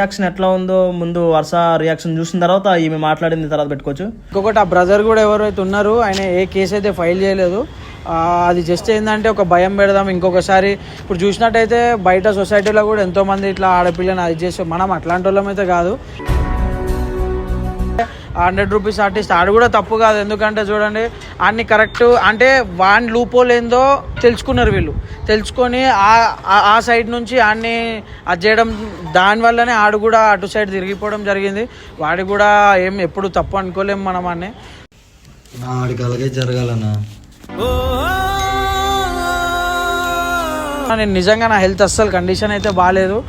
Reaction ఎట్లా ఉందో ముందు వరుస రియాక్షన్ చూసిన తర్వాత ఈమె మాట్లాడింది తర్వాత పెట్టుకోవచ్చు. ఇంకొకటి ఆ బ్రదర్ కూడా ఎవరైతే ఉన్నారో ఆయన ఏ కేసు అయితే ఫైల్ చేయలేదు అది జస్ట్ ఏంటంటే ఒక భయం పెడదాం ఇంకొకసారి ఇప్పుడు చూసినట్టయితే బయట సొసైటీలో కూడా ఎంతోమంది ఇట్లా ఆడపిల్లని అది చేస్తే మనం అట్లాంటి వాళ్ళమైతే కాదు. Hundred rupees artist. ఆడు కూడా తప్పు కాదు ఎందుకంటే చూడండి అన్ని కరెక్ట్ అంటే వాన్ లూపోల్ ఏందో తెలుసుకున్నారు వీళ్ళు. తెలుసుకొని ఆ- సైడ్ నుంచి ఆడిని అది చేయడం దానివల్లనే ఆడు కూడా అటు సైడ్ తిరిగిపోవడం జరిగింది. వాడి కూడా ఏం ఎప్పుడు తప్పు అనుకోలేం మనం అన్ని. ఆడికి అలాగే జరగాలన్నా. నేను నిజంగా నా హెల్త్ అస్సలు కండిషన్ అయితే బాగాలేదు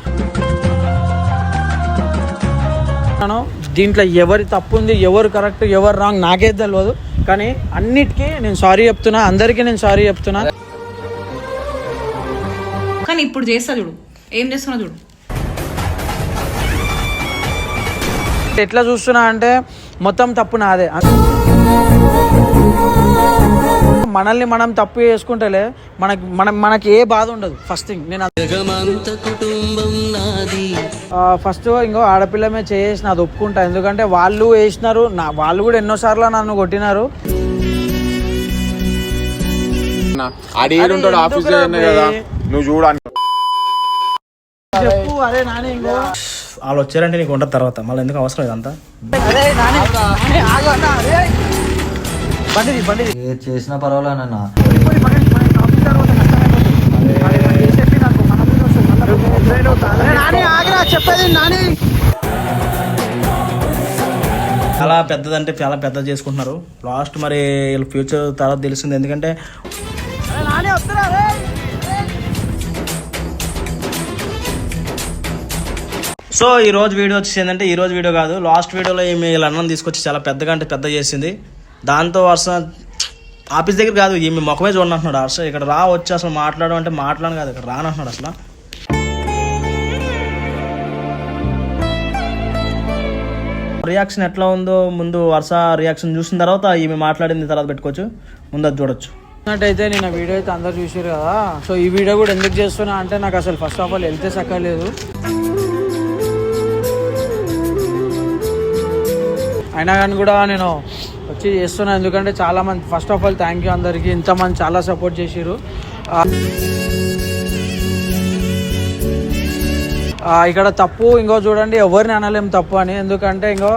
దీంట్లో ఎవరి తప్పు ఉంది ఎవరు కరెక్ట్ ఎవరు రాంగ్ నాకే తెలియదు కానీ అన్నిటికీ నేను సారీ చెప్తున్నా అందరికీ నేను సారీ చెప్తున్నా. కానీ ఇప్పుడు చేస్తా చూడు. ఏం చేస్తున్నా చూడు. ఎట్లా చూస్తున్నా అంటే మొత్తం తప్పు నాదే. మనల్ని మనం తప్పు చేసుకుంటేలే మనకి మనం మనకి ఏ బాధ ఉండదు. ఫస్ట్ థింగ్ నేను ఫస్ట్ ఇంకో ఆడపిల్ల మీద చేసిన అది ఒప్పుకుంటా. ఎందుకంటే వాళ్ళు వేసినారు నా వాళ్ళు కూడా ఎన్నోసార్లు నన్ను కొట్టినారు. ఉంటాడు ఆఫీస్ కదా? నువ్వు చెప్పు అరే నాని ఇంకో. వాళ్ళు వచ్చారంటే నీకు ఉంటుంది తర్వాత. మళ్ళీ ఎందుకు అవసరం ఇదంతా? బండిది బండిది ఏ చేసినా పర్వాలేనన్నా పోయి పక్కకి, పక్కకి, ఆఫీస్ తర్వాత కష్టమైపోతుంది. వాడు ఏమన్నా చేసేసి నాకు మన మీద వస్తుంది, మళ్ళా ఎదురైన అవుతా. అరే నాని ఆగిరా చెప్పేది నాని చాలా పెద్దదంటే చాలా పెద్ద చేసుకుంటున్నారు. లాస్ట్ మరి వీళ్ళ ఫ్యూచర్ తర్వాత తెలిసింది. ఎందుకంటే సో ఈ రోజు వీడియో వచ్చేసి ఏంటంటే ఈ రోజు వీడియో కాదు. లాస్ట్ వీడియోలో ఈమె వీళ్ళ అన్నం తీసుకొచ్చి చాలా పెద్దగా అంటే పెద్ద చేసింది. దాంతో వర్ష ఆఫీస్ దగ్గర కాదు ఈమె ముఖమే చూడండి అంటున్నాడు హర్ష. ఇక్కడ రా వచ్చి అసలు మాట్లాడడం అంటే మాట్లాడను కాదు ఇక్కడ రానంటున్నాడు అసలు. రియాక్షన్ ఎట్లా ఉందో ముందు వరుస రియాక్షన్ చూసిన తర్వాత ఈమె మాట్లాడింది తర్వాత పెట్టుకోవచ్చు. ముందు అది చూడొచ్చు. అయితే నేను వీడియో అయితే అందరు చూసారు కదా. సో ఈ వీడియో కూడా ఎందుకు చేస్తున్నా అంటే నాకు అసలు ఫస్ట్ ఆఫ్ ఆల్ వెళ్తే సక్కలేదు. అయినా కానీ కూడా నేను వచ్చి చేస్తున్నాను ఎందుకంటే చాలా మంది first of all thank you అందరికీ. ఇంతమంది చాలా సపోర్ట్ చేసిరు ఇక్కడ తప్పు ఇంకో చూడండి ఎవరిని అనలేం తప్పు అని. ఎందుకంటే ఇంకో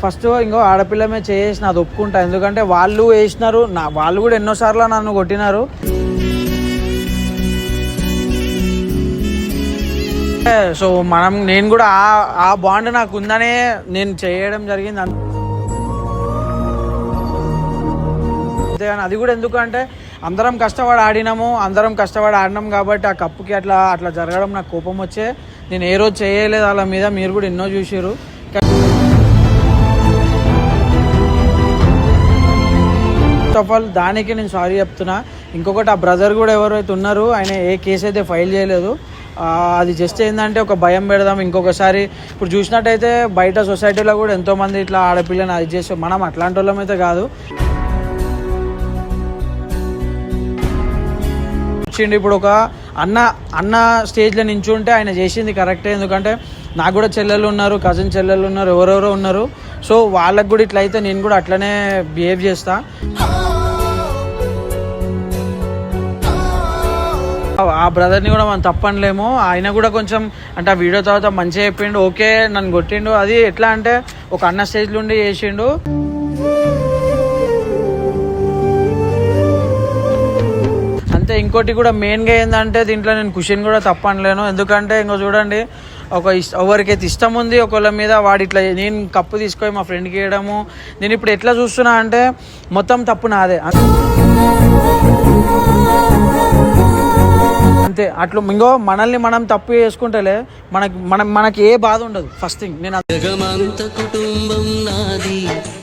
ఫస్ట్ ఇంకో ఆడపిల్లమే చేసిన అది ఒప్పుకుంటా. ఎందుకంటే వాళ్ళు వేసినారు నా వాళ్ళు కూడా ఎన్నోసార్లు నన్ను కొట్టినారు. సో మనం నేను కూడా ఆ ఆ బాండ్ నాకు ఉందనే నేను చేయడం జరిగింది. అంతేగాని అది కూడా ఎందుకంటే అందరం కష్టపడి ఆడినాము అందరం కష్టపడి ఆడినాం కాబట్టి ఆ కప్పుకి అట్లా అట్లా జరగడం నాకు కోపం వచ్చే. నేను ఏ రోజు చేయలేదు వాళ్ళ మీద మీరు కూడా ఎన్నో చూసారు ఫస్ట్ ఆఫ్ ఆల్ దానికి నేను సారీ చెప్తున్నా. ఇంకొకటి ఆ బ్రదర్ కూడా ఎవరైతే ఉన్నారో ఆయన ఏ కేసు అయితే ఫైల్ చేయలేదు అది జస్ట్ ఏంటంటే ఒక భయం పెడదాం ఇంకొకసారి. ఇప్పుడు చూసినట్టయితే బయట సొసైటీలో కూడా ఎంతోమంది ఇట్లా ఆడపిల్లని అది చేస్తే మనం అట్లాంటి వాళ్ళమైతే కాదు. వచ్చిండు. ఇప్పుడు ఒక అన్న అన్న స్టేజ్లో నించుంటే ఆయన చేసింది కరెక్టే. ఎందుకంటే నాకు కూడా చెల్లెలు ఉన్నారు కజిన్ చెల్లెలు ఉన్నారు ఎవరెవరో ఉన్నారు. సో వాళ్ళకు కూడా ఇట్లా అయితే నేను కూడా అట్లనే బిహేవ్ చేస్తా. ఆ బ్రదర్ని కూడా మనం తప్పనలేము. ఆయన కూడా కొంచెం అంటే ఆ వీడియో తర్వాత మంచిగా చెప్పిండు. ఓకే నన్ను కొట్టిండు. అది ఎట్లా అంటే ఒక అన్న స్టేజ్లో ఉండి చేసిండు. అంతే ఇంకోటి కూడా మెయిన్గా ఏంటంటే దీంట్లో నేను కుషన్ కూడా తప్పనలేను. ఎందుకంటే ఇంకో చూడండి ఒక ఇష్ట ఎవరికైతే ఇష్టం ఉంది ఒకళ్ళ మీద వాడు ఇట్లా నేను కప్పు తీసుకొని మా ఫ్రెండ్కి ఇవ్వడము నేను ఇప్పుడు ఎట్లా చూస్తున్నా అంటే మొత్తం తప్పు నాదే. అంతే. అట్లా ఇంకో మనల్ని మనం తప్పు చేసుకుంటేలే మనకి మనం మనకి ఏ బాధ ఉండదు. ఫస్ట్ థింగ్ నేను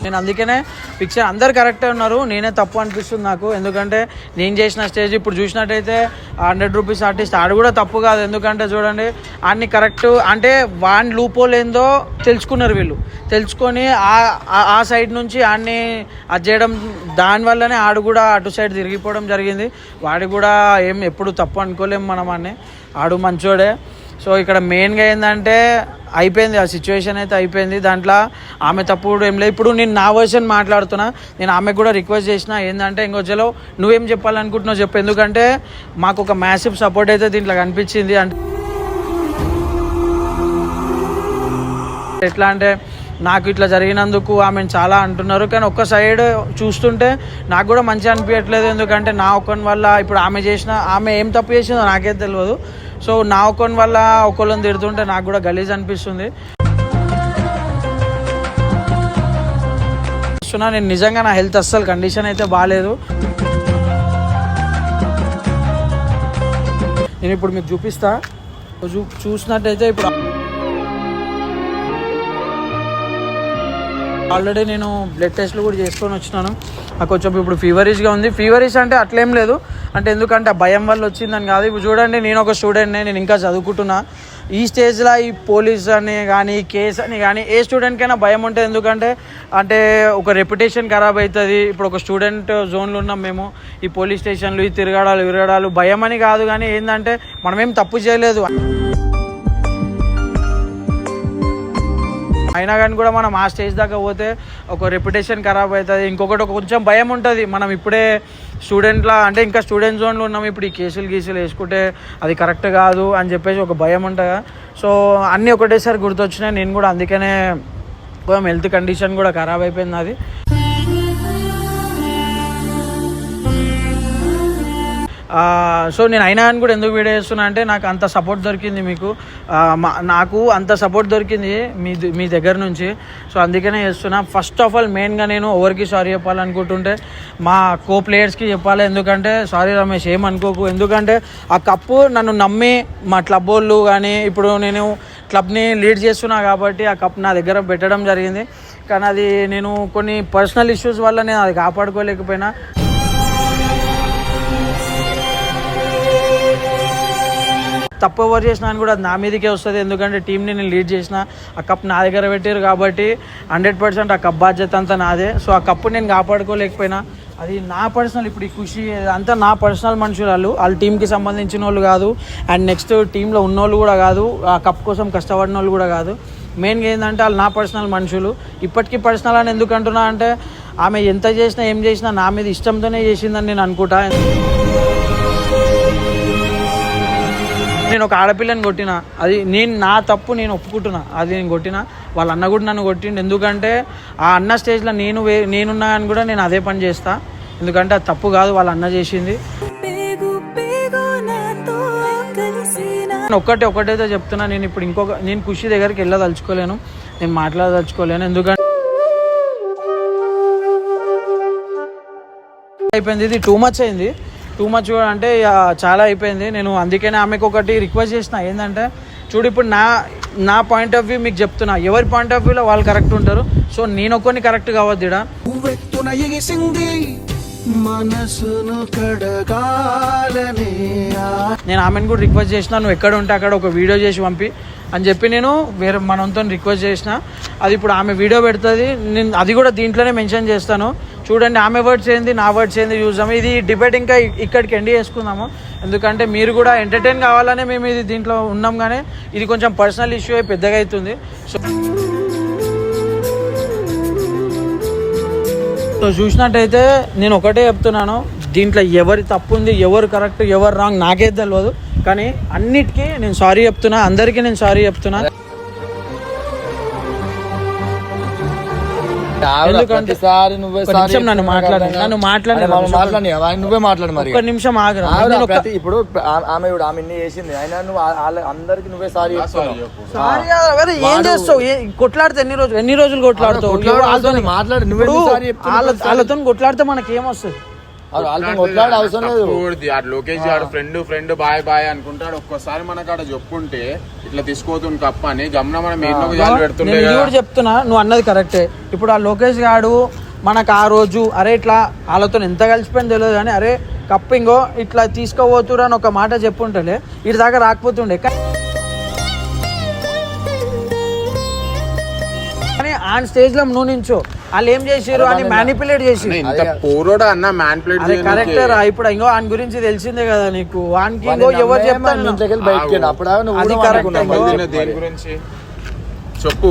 నేను అందుకనే పిక్చర్ అందరు కరెక్టే ఉన్నారు. నేనే తప్పు అనిపిస్తుంది నాకు. ఎందుకంటే నేను చేసిన స్టేజ్ ఇప్పుడు చూసినట్టయితే హండ్రెడ్ రూపీస్ ఆర్టిస్ట్ ఆడు కూడా తప్పు కాదు. ఎందుకంటే చూడండి అన్ని కరెక్ట్ అంటే వాన్ లూపోల్ ఏందో తెలుసుకున్నారు వీళ్ళు. తెలుసుకొని ఆ- సైడ్ నుంచి ఆడిని అది చేయడం దానివల్లనే ఆడు కూడా అటు సైడ్ తిరిగిపోవడం జరిగింది. వాడి కూడా ఏం ఎప్పుడు తప్పు అనుకోలేం మనం అన్ని. ఆడు మంచోడే. సో ఇక్కడ మెయిన్గా ఏంటంటే అయిపోయింది ఆ సిచ్యువేషన్ అయితే అయిపోయింది. దాంట్లో ఆమె తప్పుడు ఏం లేదు. ఇప్పుడు నేను నా వర్షన్ మాట్లాడుతున్నా. నేను ఆమెకు కూడా రిక్వెస్ట్ చేసిన ఏంటంటే ఇంకొచ్చేలో నువ్వేం చెప్పాలనుకుంటున్నావు చెప్పు. ఎందుకంటే మాకు ఒక మ్యాసివ్ సపోర్ట్ అయితే దీంట్లో కనిపించింది. అంటే ఎట్లా అంటే నాకు ఇట్లా జరిగినందుకు ఆమెను చాలా అంటున్నారు. కానీ ఒక్క సైడ్ చూస్తుంటే నాకు కూడా మంచిగా అనిపించట్లేదు ఎందుకంటే నా ఒక్కని వల్ల ఇప్పుడు ఆమె చేసిన ఆమె ఏం తప్పు చేసిందో నాకే తెలియదు సో నా ఒక్కని వల్ల ఒకళ్ళని తిడుతుంటే నాకు కూడా గలీజ్ అనిపిస్తుంది. నేను నిజంగా నా హెల్త్ అస్సలు కండిషన్ అయితే బాగాలేదు నేను ఇప్పుడు మీకు చూపిస్తా. చూ చూసినట్టయితే ఇప్పుడు ఆల్రెడీ నేను బ్లడ్ టెస్ట్లు కూడా చేసుకొని వచ్చినాను. నాకు కొంచెం ఇప్పుడు ఫీవరిష్గా ఉంది. ఫీవరిష్ అంటే అట్లేం లేదు. అంటే ఎందుకంటే ఆ భయం వల్ల వచ్చిందని కాదు. ఇప్పుడు చూడండి నేను ఒక స్టూడెంట్నే నేను ఇంకా చదువుకుంటున్నా. ఈ స్టేజ్లో ఈ పోలీస్ అని కానీ కేసు అని కానీ ఏ స్టూడెంట్కైనా భయం ఉంటుంది ఎందుకంటే అంటే ఒక రెప్యుటేషన్ ఖరాబ్ అవుతుంది ఇప్పుడు ఒక స్టూడెంట్ జోన్లో ఉన్నాం మేము. ఈ పోలీస్ స్టేషన్లు ఈ తిరగడాలు విరగడాలు భయం అని కాదు. కానీ ఏంటంటే మనమేం తప్పు చేయలేదు. అయినా కానీ కూడా మనం ఆ స్టేజ్ దాకా పోతే ఒక రెప్యుటేషన్ ఖరాబ్ అవుతుంది. ఇంకొకటి ఒక కొంచెం భయం ఉంటుంది. మనం ఇప్పుడే స్టూడెంట్లా అంటే ఇంకా స్టూడెంట్ జోన్లో ఉన్నాం. ఇప్పుడు ఈ కేసులు గీసులు వేసుకుంటే అది కరెక్ట్ కాదు అని చెప్పేసి ఒక భయం ఉంటుంది. సో అన్నీ ఒకటేసారి గుర్తొచ్చినాయి. నేను కూడా అందుకనే కొంచెం హెల్త్ కండిషన్ కూడా ఖరాబ్ అయిపోయింది అది. సో నేను అయినా అని కూడా ఎందుకు వీడియో చేస్తున్నా అంటే నాకు అంత సపోర్ట్ దొరికింది మీకు. మా- నాకు అంత సపోర్ట్ దొరికింది మీ ద- మీ దగ్గర నుంచి. సో అందుకనే చేస్తున్నా. ఫస్ట్ ఆఫ్ ఆల్ మెయిన్గా నేను ఎవరికి సారీ చెప్పాలనుకుంటుంటే మా కో ప్లేయర్స్కి చెప్పాలి. ఎందుకంటే సారీ రమేష్ ఏమనుకోకు ఎందుకంటే ఆ కప్పు నన్ను నమ్మి మా క్లబ్ వాళ్ళు కానీ ఇప్పుడు నేను క్లబ్ని లీడ్ చేస్తున్నా కాబట్టి ఆ కప్ నా దగ్గర పెట్టడం జరిగింది. కానీ అది నేను కొన్ని పర్సనల్ ఇష్యూస్ వల్ల నేను అది కాపాడుకోలేకపోయినా. తప్పు ఎవరు చేసినా అని కూడా అది నా మీదకే వస్తుంది. ఎందుకంటే టీంని నేను లీడ్ చేసిన ఆ కప్ నా దగ్గర పెట్టారు కాబట్టి హండ్రెడ్ పర్సెంట్ ఆ కప్ బాధ్యత అంతా నాదే. సో ఆ కప్పు నేను కాపాడుకోలేకపోయినా అది నా పర్సనల్ ఇప్పుడు ఈ ఖుషి అంతా నా పర్సనల్ మనుషులు వాళ్ళు. వాళ్ళ టీంకి సంబంధించిన వాళ్ళు కాదు. అండ్ నెక్స్ట్ టీంలో ఉన్నోళ్ళు కూడా కాదు. ఆ కప్ కోసం కష్టపడిన వాళ్ళు కూడా కాదు. మెయిన్గా ఏంటంటే వాళ్ళు నా పర్సనల్ మనుషులు. ఇప్పటికీ పర్సనల్ అని ఎందుకు అంటున్నా అంటే ఆమె ఎంత చేసినా ఏం చేసినా నా మీద ఇష్టంతోనే చేసిందని నేను అనుకుంటా. నేను ఒక ఆడపిల్లని కొట్టిన. అది నేను నా తప్పు నేను ఒప్పుకుంటున్నా. అది నేను కొట్టిన. వాళ్ళ అన్న కూడా నన్ను కొట్టిండు. ఎందుకంటే ఆ అన్న స్టేజ్లో నేను వే నేనున్నా అని కూడా నేను అదే పని చేస్తా. ఎందుకంటే అది తప్పు కాదు వాళ్ళ అన్న చేసింది. నేను ఒక్కటే ఒక్కటైతే చెప్తున్నా. నేను ఇప్పుడు ఇంకొక నేను ఖుషి దగ్గరికి వెళ్ళదలుచుకోలేను. నేను మాట్లాడదలుచుకోలేను. ఎందుకంటే అయిపోయింది. ఇది టూ మచ్ అయింది. టూ మచ్ కూడా అంటే చాలా అయిపోయింది. నేను అందుకనే ఆమెకు ఒకటి రిక్వెస్ట్ చేసిన. ఏంటంటే చూడు ఇప్పుడు నా నా పాయింట్ ఆఫ్ వ్యూ మీకు చెప్తున్నా. ఎవరి పాయింట్ ఆఫ్ వ్యూలో వాళ్ళు కరెక్ట్ ఉంటారు? సో నేను ఒక్కరిని కరెక్ట్ కావద్దు మనసును నేను ఆమెను కూడా రిక్వెస్ట్ చేసిన. నువ్వు ఎక్కడ ఉంటే అక్కడ ఒక వీడియో చేసి పంపి అని చెప్పి నేను వేరే మనతో రిక్వెస్ట్ చేసిన. అది ఇప్పుడు ఆమె వీడియో పెడుతుంది. నేను అది కూడా దీంట్లోనే మెన్షన్ చేస్తాను. చూడండి ఆమె వర్డ్స్ ఏంది నా వర్డ్స్ ఏంది చూద్దాము ఇది డిబేట్ ఇంకా ఇక్కడికి ఎండ్ చేసుకుందాము. ఎందుకంటే మీరు కూడా ఎంటర్టైన్ కావాలనే మేము ఇది దీంట్లో ఉన్నాం కానీ ఇది కొంచెం పర్సనల్ ఇష్యూ అయి పెద్దగా అవుతుంది. సో సో చూసినట్టయితే నేను ఒకటే చెప్తున్నాను దీంట్లో ఎవరి తప్పు ఉంది ఎవరు కరెక్ట్ ఎవరు రాంగ్ నాకే తెలియదు. కానీ అన్నిటికీ నేను సారీ చెప్తున్నా అందరికీ నేను సారీ చెప్తున్నా. ప్రతిసారి నువ్వే ఒక సారీ నిమిషం నన్ను మాట్లాడు. నన్ను మాట్లాడు. అవ- నువ్వే మాట్లాడు మరి. ఒక్క నిమిషం ఆగరా ప్రతి ఇప్పుడు ఆమె ఇప్పుడు ఆమె ఇన్ని చేసింది. అయినా నువ్వు అందరికి నువ్వే సారీ సారీ ఏం చేస్తావు? ఏ- కొట్లాడితే ఎన్ని రోజులు ఎన్ని రోజులు కొట్లాడుతావు? మాట్లాడు. నువ్వే వాళ్ళతో కొట్లాడితే మనకి ఏమొస్తుంది కొట్లాడే అవసరం లేదు. ఆడు లోకేష్ గారు ఫ్రెండ్ ఫ్రెండ్ బాయ్ బాయ్ అనుకుంటాడు. ఒక్కసారి మనకు ఆడ చెప్పుంటే ఇట్లా తీసుకోతుంది కప్ప అని గమన మనం ఎన్నో జాలు పెడుతుండే కూడా చెప్తున్నా నువ్వు అన్నది కరెక్టే ఇప్పుడు ఆ లోకేష్ గాడు మనకు ఆ రోజు అరే ఇట్లా వాళ్ళతో ఎంత కలిసిపోయింది తెలియదు కానీ అరే కప్పింగో ఇట్లా తీసుకోబోతురు అని ఒక మాట చెప్పుంటలే ఇటు దాకా రాకపోతుండే. కానీ ఆన్ స్టేజ్లో నువ్వు నించో. వాళ్ళు ఏం చేసారు అని మ్యానిపులేట్ చేసి ఇంత పోరోడా అన్న మ్యాన్ ప్లేట్ అరే కరెక్టే రా ఇప్పుడు ఇంకో ఆయన గురించి తెలిసిందే కదా నీకు. వానికి ఇంకో ఎవరు చెప్తాను బయటకి అప్పుడు అది దేని గురించి? చెప్పు.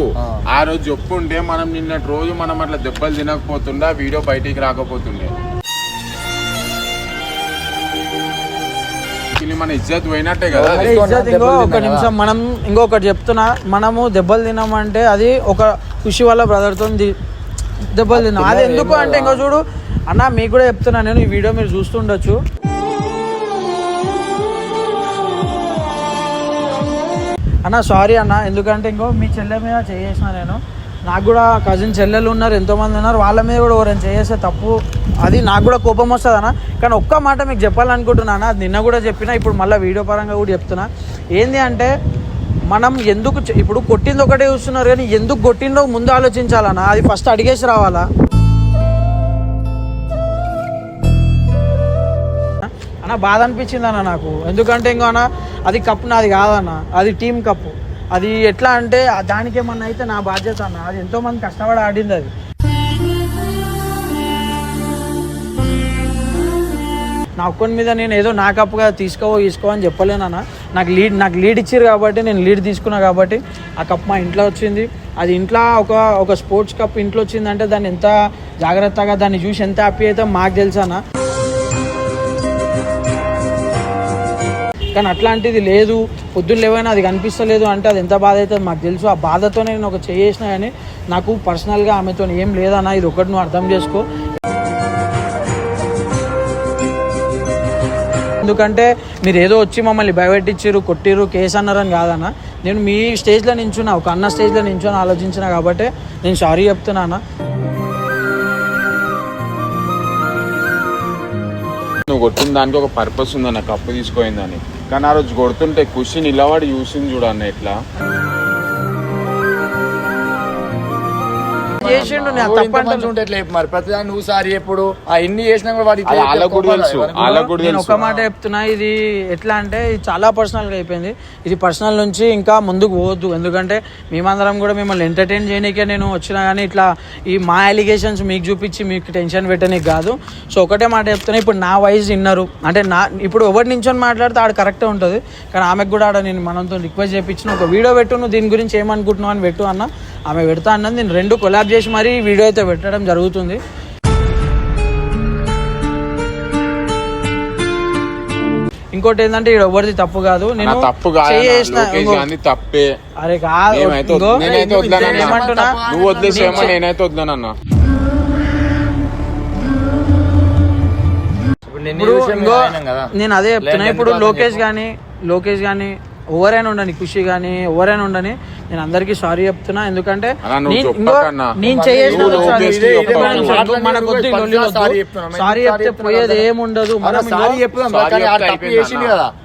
ఆ. రోజు చెప్పుంటే మనం నిన్నటి రోజు మనం అట్లా దెబ్బలు తినకపోతుండే వీడియో బయటికి రాకపోతుండే? మన ఇజ్జత్ పోయినట్టే కదా? ఇజ్జత్ ఇంకో ఒక నిమిషం మనం ఇంకొకటి చెప్తున్నా. మనము దెబ్బలు తిన్నామంటే అది ఒక ఖుషి వల్ల బ్రదర్తో దెబ్బలు తిన్నాం. అది ఎందుకు అంటే ఇంకో చూడు అన్న మీకు కూడా చెప్తున్నా నేను ఈ వీడియో మీరు చూస్తుండొచ్చు. అన్న సారీ అన్న ఎందుకంటే ఇంకో మీ చెల్లె మీద చేసిన నేను. నాకు కూడా కజిన్ చెల్లెలు ఉన్నారు ఎంతోమంది ఉన్నారు వాళ్ళ మీద కూడా ఎవరైనా చేసే తప్పు. అది నాకు కూడా కోపం వస్తుంది అన్న. కానీ ఒక్క మాట మీకు చెప్పాలనుకుంటున్నాను అది నిన్న కూడా చెప్పిన ఇప్పుడు మళ్ళీ వీడియో పరంగా కూడా చెప్తున్నా. ఏంది అంటే మనం ఎందుకు ఇప్పుడు కొట్టింది ఒకటే చూస్తున్నారు కానీ ఎందుకు కొట్టిందో ముందు ఆలోచించాలన్నా అది ఫస్ట్ అడిగేసి రావాలా? అన్న బాధ అనిపించింది అన్న నాకు. ఎందుకంటే ఇంకో అన్న అది కప్పు నాది కాదన్న అది టీం కప్పు. అది ఎట్లా అంటే దానికేమన్నా దానికి ఏమన్నా అయితే నా బాధ్యత అన్న. అది ఎంతో మంది కష్టపడి ఆడింది అది. నా అకౌంట్ మీద నేను ఏదో నా కప్పుగా తీసుకోవో తీసుకో అని చెప్పలేనన్న నాకు లీడ్ నాకు లీడ్ ఇచ్చారు కాబట్టి నేను లీడ్ తీసుకున్నా కాబట్టి ఆ కప్ మా ఇంట్లో వచ్చింది. అది ఇంట్లో ఒక ఒక స్పోర్ట్స్ కప్ ఇంట్లో వచ్చిందంటే దాన్ని ఎంత జాగ్రత్తగా దాన్ని చూసి ఎంత హ్యాపీ అయితే మాకు తెలుసానా అన్న. కానీ అట్లాంటిది లేదు. పొద్దున్న లేవైనా అది కనిపిస్తలేదు అంటే అది ఎంత బాధ అవుతుంది మాకు తెలుసు. ఆ బాధతో నేను ఒక చేసిన కానీ నాకు పర్సనల్గా ఆమెతో ఏం లేదన్నా. ఇది ఒకటి నువ్వు అర్థం చేసుకో. ఎందుకంటే మీరు ఏదో వచ్చి మమ్మల్ని భయపెట్టించారు కొట్టిరు కేసు అన్నారని కాదన్న. నేను మీ స్టేజ్లో నించున్నా ఒక అన్న స్టేజ్లో నించుని ఆలోచించిన కాబట్టి నేను సారీ చెప్తున్నాను అన్న. నువ్వు కొట్టిన దానికి ఒక పర్పస్ ఉందన్న కప్పు తీసుకోయిందని కానీ ఆ రోజు కొడుతుంటే ఖుషి నిలబడి చూసింది చూడన్న ఇట్లా చేసిండు మరి? ప్రతిదాన్ని నువ్వు సారి ఎప్పుడు? ఆ ఇన్ని చేసినా కూడా వాడు నేను ఒక మాట చెప్తున్నా ఇది ఎట్లా అంటే ఇది చాలా పర్సనల్గా అయిపోయింది. ఇది పర్సనల్ నుంచి ఇంకా ముందుకు పోవద్దు. ఎందుకంటే మేమందరం కూడా మిమ్మల్ని ఎంటర్టైన్ చేయడానికే నేను వచ్చినా కానీ ఇట్లా ఈ మా అలిగేషన్స్ మీకు చూపించి మీకు టెన్షన్ పెట్టడానికి కాదు. సో ఒకటే మాట చెప్తున్నా ఇప్పుడు నా వయసు విన్నారు. అంటే నా ఇప్పుడు ఎవరి నించొని మాట్లాడితే ఆడ కరెక్టే ఉంటుంది. కానీ ఆమెకు కూడా ఆడ నేను మనతో రిక్వెస్ట్ చేయించిన ఒక వీడియో పెట్టు నువ్వు దీని గురించి ఏమనుకుంటున్నావు అని పెట్టు అన్న. ఆమె పెడతా అన్నది నేను రెండు కొలాబ్ చేసి మరీ వీడియో అయితే పెట్టడం జరుగుతుంది. ఇంకోటి ఏంటంటే ఇక్కడ ఎవరిది తప్పు కాదు. నేను తప్పు కాదు తప్పే. అరే కాదు ఏమంటున్నా? నువ్వు వదిలేసేమో నేనైతే వద్దానన్నా నేను అదే చెప్తున్నా. ఇప్పుడు లోకేష్ కానీ లోకేష్ కానీ ఎవరైనా ఉండని ఖుషి కానీ ఎవరైనా ఉండని నేను అందరికీ సారీ చెప్తున్నా. ఎందుకంటే నేను- సారీ చెప్తే పోయేది ఏముండదు.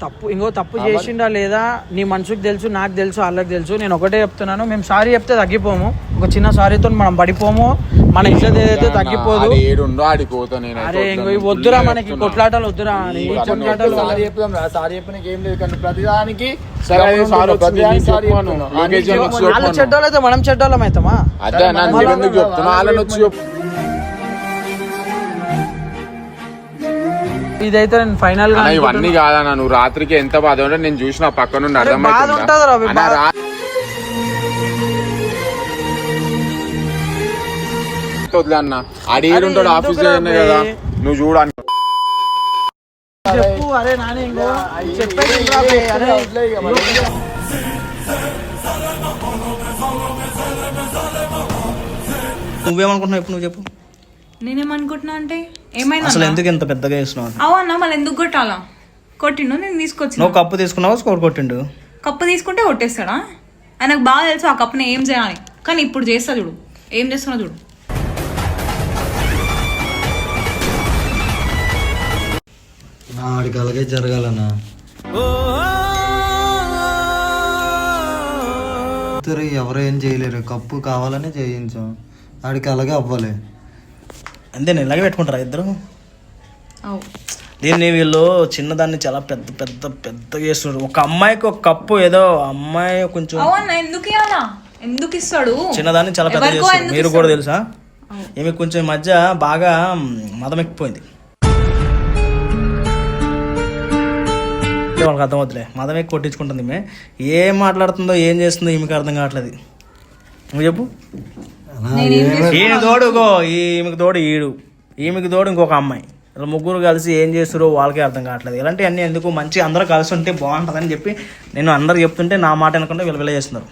తప్పు ఇంకో తప్పు చేసిండా లేదా? నీ మనసుకు తెలుసు నాకు తెలుసు వాళ్ళకి తెలుసు. నేను ఒకటే చెప్తున్నాను. మేము సారీ చెప్తే తగ్గిపోము. ఒక చిన్న సారీతో మనం పడిపోము. మన ఇజ్జత్ ఏదైతే తగ్గిపోదు అది ఏడుండో ఆడికి పోతా నేనైతే అరే ఇంకో ఇవి వద్దురా మనకి. కొట్లాటలు వద్దురా అని ఈ కొట్లాటలు సారీ చెప్పుదాం రా సారీ చెప్పడానికి ఏం లేదు కానీ ప్రతిదానికి సరే, అదే సారీ వచ్చింది, ప్రతిదానికి నీకు సారీ చెప్పమను. చెప్తున్నాం. లోకేష్ అన్ని గారికి చెప్పమను. చెప్పు. వాళ్ళు చెడ్డోళ్ళు అయితే మనం చెడ్డోళ్ళం అవుతామా అదే అన్న మళ్ళా మీరు ఎందుకు మళ్ళా చెప్తున్నా వాళ్ళని వచ్చి చెప్పు ఇదైతే నేను ఫైనల్గా ఇవన్నీ. కాదన్న నువ్వు రాత్రికి ఎంత బాధ ఉంటే నేను చూసిన పక్క నుండి అరే, బాధ అర్థమైతుందా? వదిలే అన్న. ఉంటాడు ఆఫీస్ కదా? నువ్వు చూడాలి చెప్పు అరే నాని. నువ్వేమనుకుంటున్నావు? ఇప్పుడు నువ్వు చెప్పు. నేనేమనుకుంటున్నా అంటే ఏమైంది అసలు? ఎందుకు ఇంత పెద్దగా చేస్తున్నావు? అవు అన్న మళ్ళీ ఎందుకు కొట్టాలా? కొట్టిండు నేను తీసుకొచ్చిన. నువ్వు కప్పు తీసుకున్నావు? స్కోర్ కొట్టిండు? కప్పు తీసుకుంటే కొట్టేస్తాడా? ఆయనకు బాగా తెలుసు ఆ కప్పుని ఏం చేయాలి. కానీ ఇప్పుడు చేస్తా చూడు. ఏం చేస్తున్నా చూడు. ఆడికి అలాగే జరగాలన్నా. ఇద్దరు ఎవరు ఏం చేయలేరు. కప్పు కావాలని చేయించాం. ఆడికి అలాగే అవ్వాలి. అంతే నేను ఇలాగే పెట్టుకుంటారా ఇద్దరు? దీన్ని వీళ్ళు చిన్నదాన్ని చాలా పెద్ద పెద్ద పెద్దగా చేస్తున్నారు. ఒక అమ్మాయికి ఒక కప్పు ఏదో అమ్మాయి కొంచెం ఎందుకు ఎందుకు ఇస్తాడు? చిన్నదాన్ని చాలా పెద్ద ఎందుకు మీరు? కూడా తెలుసా? ఈమె కొంచెం ఈ మధ్య బాగా మ్, అంటే వాళ్ళకి అర్థమవుతులే. మదం ఎక్కి కొట్టించుకుంటుంది ఈమె. ఏం మాట్లాడుతుందో ఏం చేస్తుందో ఈమెకి అర్థం కావట్లేదు. నువ్వు చెప్పు. ఈయన తోడు ఇంకో ఈమెకి తోడు ఈడు. ఈమెకి తోడు ఇంకొక అమ్మాయి. ఇలా ముగ్గురు కలిసి ఏం చేస్తారో వాళ్ళకే అర్థం కావట్లేదు. ఇలాంటివన్నీ ఎందుకు? మంచి అందరూ కలిసి ఉంటే బాగుంటుందని చెప్పి నేను అందరు చెప్తుంటే నా మాట అనుకుంటే వీళ్ళు వీళ్ళ చేస్తున్నారు.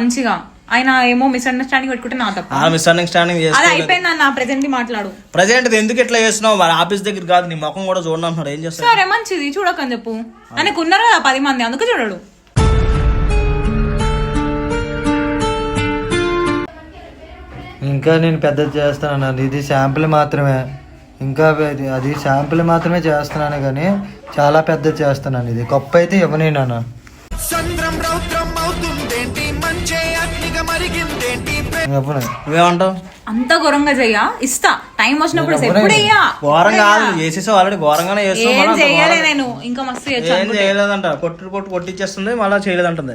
మంచిగా. ఆయన ఏమో మిస్అండర్స్టాండింగ్ పెట్టుకుంటే నా తప్ప. ఆ మిస్అండర్స్టాండింగ్ అది చేస్తే అయిపోయింది అన్న ప్రెసెంట్ మాట్లాడు. ప్రజెంట్ ఇది ఎందుకు ఇట్లా చేస్తున్నావు? మరి ఆఫీస్ దగ్గర కాదు నీ ముఖం కూడా చూడండి అంటున్నాడు. ఏం చేస్తావు సరే మంచిది చూడకని చెప్పు. ఆయనకు ఉన్నారు కదా పది మంది? అందుకు చూడడు. ఇంకా నేను పెద్దది చేస్తున్నాను. ఇది శాంపిల్ మాత్రమే. ఇంకా అది- అది శాంపిల్ మాత్రమే చేస్తున్నాను కానీ చాలా పెద్దది చేస్తున్నాను. ఇది కప్పు అయితే ఇవ్వనేనా నువ్వేమంటావు? అంత ఘోరంగా చెయ్య? ఇస్తా. టైం వచ్చినప్పుడు ఎప్పుడు ఇయ్యా ఘోరం కాదు చేసేసావు ఆల్రెడీ ఘోరంగానే ఏం ఘోరం- నేను. ఇంకా మస్తు ఏం. చేయలేదంట. కొట్టు కొట్టు కొట్టిచ్చేస్తుంది మళ్ళీ చేయలేదంటుంది.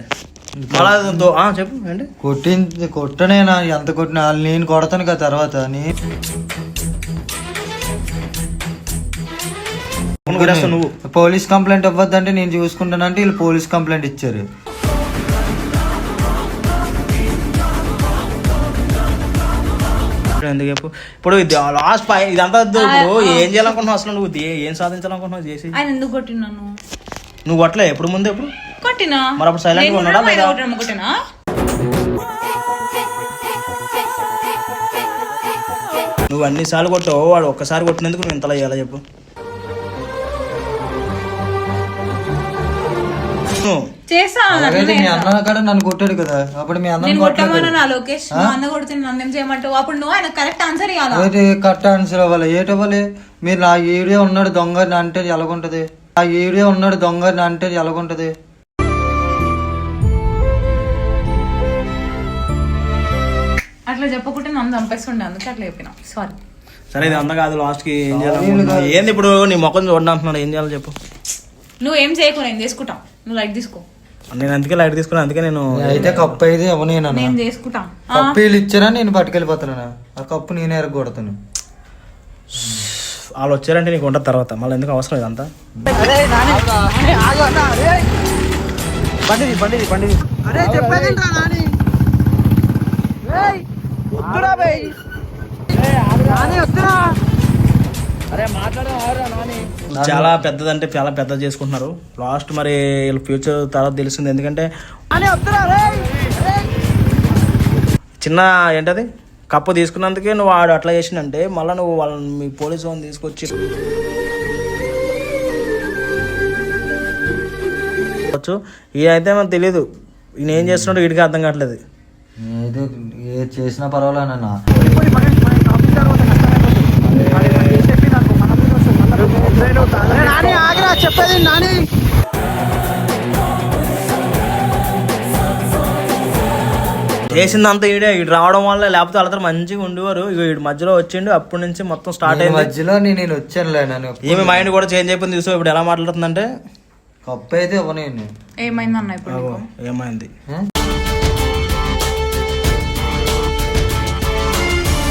మళ్ళా చెప్పు ఏంటి? కొట్టింది కొట్టనేనా ఎంత కొట్టినా వాళ్ళు నేను కొడతాను కదా తర్వాత. నువ్వు. పోలీస్ కంప్లైంట్ ఇవ్వద్దంటే నేను చూసుకుంటానంటే వీళ్ళు పోలీస్ కంప్లైంట్ ఇచ్చారు. ఇప్పుడు ఎందుకు చెప్పు? ఇప్పుడు లాస్ట్ పై ఇదంతా వద్దు. ఇప్పుడు. ఏం చేయాలనుకుంటున్నావు అసలు నువ్వు? ఏం సాధించాలనుకుంటున్నావు? చేసి. ఆయన ఎందుకు కొట్టినాను నువ్వు కొట్టలే? ఎప్పుడు ముందు ఎప్పుడు? కొట్టినా? మరి అప్పుడు నేను ఉన్నాడా లేదా? కొట్టినా, నువ్వు అన్ని సార్లు కొట్టావు వాడు ఒక్కసారి కొట్టినందుకు నువ్వు ఇంతలా చేయాలా చెప్పు? అలాగైతే మీ అన్న కాడ నన్ను కొట్టాడు కదా. అప్పుడు మీ అన్న నేను కొట్టమన్నా నా లోకేష్ అన్న కొడితే నన్ను ఏం చేయమంటావు? అప్పుడు నువ్వు ఆయన కరెక్ట్ ఆన్సర్ ఇవ్వాలా అయితే కరెక్ట్ ఆన్సర్ అవ్వాలి ఏటి అవ్వాలి మీరు నా ఈడియో ఉన్నాడు దొంగ అంటే ఎలాగుంటది? ఆ ఈడియో ఉన్నాడు దొంగ అంటే ఎలాగుంటది? అట్లా చెప్పకుంటే నన్ను చంపేస్తుండే అందుకే అట్లా చెప్పిన. సారీ సరే ఇది అంతా కాదు లాస్ట్కి ఏం చేయాలనుకుంటున్నావు ఏంది ఇప్పుడు నీ ముఖం చూడండి అంటున్నాడు ఏం చేయాలో చెప్పు. నువ్వు ఏం చేయకు నేను చేసుకుంటా. నువ్వు లైట్ తీసుకో. నేను అందుకే లైట్ తీసుకున్నాను అందుకే నేను అయితే కప్పు అయితే ఇవ్వనేనా నేను చేసుకుంటా. ఆ, కప్పు వీళ్ళు ఇచ్చారా? నేను పట్టుకెళ్ళిపోతాను ఆ కప్పు నేనే ఎరగొడతాను. వాళ్ళు వచ్చారంటే నీకు ఉంటుంది తర్వాత. మళ్ళీ ఎందుకు అవసరం ఇదంతా బండిది బండిది అరే చెప్పేది నాని? వద్దురా బై నాని వద్దురా. అరే మాట్లాడే నాని చాలా పెద్దదంటే చాలా పెద్ద చేసుకుంటున్నారు. లాస్ట్ మరి వీళ్ళ ఫ్యూచర్ తర్వాత తెలిసింది. ఎందుకంటే చిన్న ఏంటది? కప్పు తీసుకున్నందుకే నువ్వు ఆడు అట్లా చేసిందంటే మళ్ళీ నువ్వు వాళ్ళని మీ పోలీసు వాళ్ళని తీసుకొచ్చి అయితే మనకు తెలియదు ఈయన ఏం చేస్తున్నాడో వీడికి అర్థం కావట్లేదు. ఏదో ఏ చేసినా పర్వాలేనన్నా నాని ఆగరా చెప్పేది నాని? చేసిందంతా ఈడే ఇటు రావడం వల్ల లేకపోతే వాళ్ళతో మంచిగా ఉండేవారు. ఇక వీడి మధ్యలో వచ్చిండు అప్పటి నుంచి మొత్తం స్టార్ట్ అయింది. మధ్యలో నేను నన్ను ఈమె మైండ్ కూడా చేంజ్ అయిపోయింది చూసావు? ఇప్పుడు ఎలా మాట్లాడుతుందంటే? కప్పు అయితే ఏమైంది అన్న ఇప్పుడు? ఏమైంది?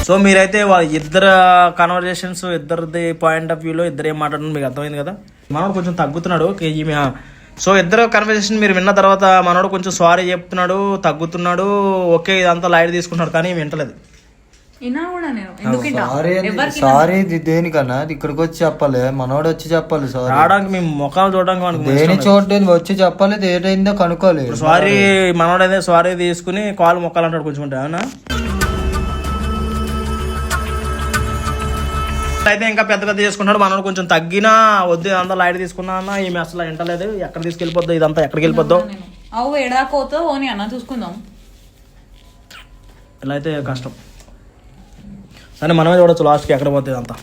సో మీరైతే వాళ్ళ ఇద్దరు కన్వర్జేషన్స్ ఇద్దరిది పాయింట్ ఆఫ్ వ్యూలో ఇద్దరు ఏం మాట్లాడుతున్నారు మీకు అర్థమైంది కదా? మనోడు కొంచెం తగ్గుతున్నాడు. ఓకే, ఈమె సో ఇద్దరు కన్వర్జేషన్ మీరు విన్న తర్వాత మనోడు కొంచెం సారీ చెప్తున్నాడు తగ్గుతున్నాడు. ఓకే ఇదంతా లైట్ తీసుకుంటున్నాడు కానీ వింటలేదు? సారీ దేనికన్నా? ఇక్కడికి వచ్చి చెప్పాలి. మనోడు వచ్చి చెప్పాలి సారీ రావడానికి మీ ముఖాలు చూడడానికి మనకు దేని చోటు వచ్చి చెప్పాలి ఏటైందో కనుక్కోవాలి. సారీ మనోడైతే సారీ తీసుకుని కాలు మొక్కాలంటాడు కొంచెం ఉంటే అవునా? అయితే ఇంకా పెద్ద పెద్ద చేసుకుంటాడు. మనోడు కొంచెం తగ్గినా వద్దు ఇదంతా లైట్ తీసుకున్నా అన్న ఈమె అసలు వింటలేదు. ఎక్కడ తీసుకెళ్ళిపోద్దో ఇదంతా ఎక్కడికి వెళ్ళిపోద్దో. నేను. అవు ఎడాకోతో ఓని అన్న చూసుకుందాం. ఇలా అయితే కష్టం. సరే మనమే చూడొచ్చు లాస్ట్కి ఎక్కడ పోతుంది ఇదంతా.